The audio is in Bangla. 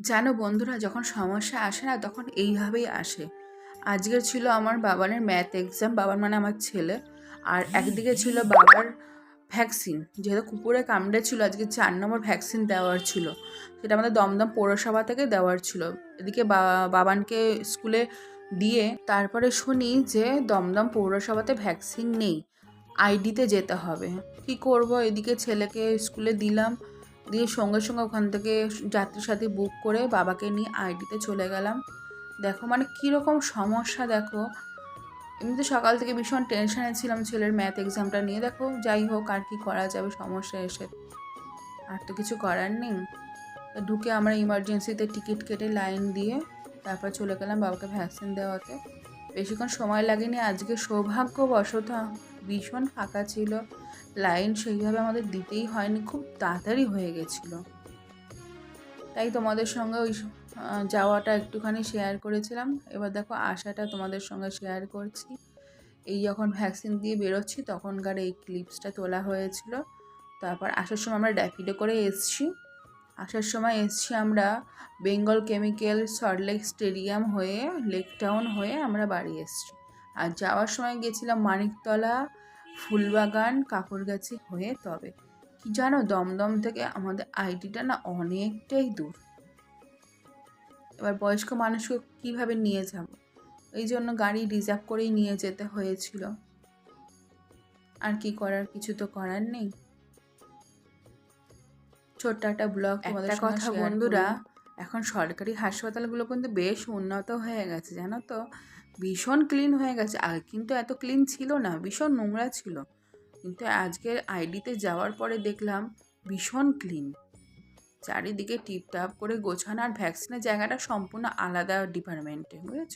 জানো বন্ধুরা যখন সমস্যা আসে না তখন এইভাবেই আসে। আজকের ছিল আমার বাবানের ম্যাথ এক্সাম বাবার মানে আমার ছেলে। আর একদিকে ছিল বাবার ভ্যাকসিন যেহেতু কুকুরে কামড়েছিল আজকে চার নম্বর ভ্যাকসিন দেওয়ার ছিল। সেটা আমাদের দমদম পৌরসভা থেকে দেওয়ার ছিল। এদিকে বা- বাবানকে স্কুলে দিয়ে তারপরে শুনি যে দমদম পৌরসভাতে ভ্যাকসিন নেই আইডিতে যেতে হবে। কি করব? এদিকে ছেলেকে স্কুলে দিলাম। দিয়ে সঙ্গে সঙ্গে ওখান থেকে যাত্রী সাথী বুক করে বাবাকে নিয়ে আইডিতে চলে গেলাম। দেখো মানে কীরকম সমস্যা দেখো। এমনিতে সকাল থেকে ভীষণ টেনশানে ছিলাম ছেলের ম্যাথ এক্সামটা নিয়ে। দেখো যাই হোক আর কি করা যাবে সমস্যা এসে। আর তো কিছু করার নেই। ঢুকে আমরা ইমার্জেন্সিতে টিকিট কেটে লাইন দিয়ে তারপর চলে গেলাম বাবাকে ভ্যাকসিন দেওয়াতে। বেশিক্ষণ সময় লাগেনি। আজকে সৌভাগ্যবশত ভীষণ ফাঁকা ছিল। লাইন সেইভাবে আমাদের দিতেই হয়নি, খুব তাড়াতাড়ি হয়ে গেছিল। তাই তোমাদের সঙ্গে ওই যাওয়াটা একটুখানি শেয়ার করেছিলাম। এবার দেখো আশাটা তোমাদের সঙ্গে শেয়ার করছি। এই যখন ভ্যাকসিন দিয়ে বেরোচ্ছি, তখনকার এই ক্লিপসটা তোলা হয়েছিল। তারপর আসার সময় আমরা র্যাপিডে করে এসছি। আসার সময় এসছি আমরা বেঙ্গল কেমিক্যাল সল্টলেক স্টেডিয়াম হয়ে লেক টাউন হয়ে আমরা বাড়ি এসছি। আর যাওয়ার সময় গেছিলাম মানিকতলা ফুলবাগান কাপড়গাছি হয়ে তবে। কি জানো দমদম থেকে আমাদের আইডিটা না অনেকটাই দূর। এবার বয়স্ক মানুষকে কীভাবে নিয়ে যাব? এই জন্য গাড়ি রিজার্ভ করেই নিয়ে যেতে হয়েছিল। আর কি করার কিছু তো করার নেই। ছোট্ট একটা ব্লগ একটা কথা বন্ধুরা এখন সরকারি হাসপাতালগুলো কিন্তু বেশ উন্নত হয়ে গেছে, জানো তো? ভীষণ ক্লিন হয়ে গেছে। আগে কিন্তু এত ক্লিন ছিল না, ভীষণ নোংরা ছিল। কিন্তু আজকের আইডিতে যাওয়ার পরে দেখলাম ভীষণ ক্লিন চারিদিকে টিপটাপ করে গোছানো আর ভ্যাকসিনের জায়গাটা সম্পূর্ণ আলাদা ডিপার্টমেন্টে বুঝেছ?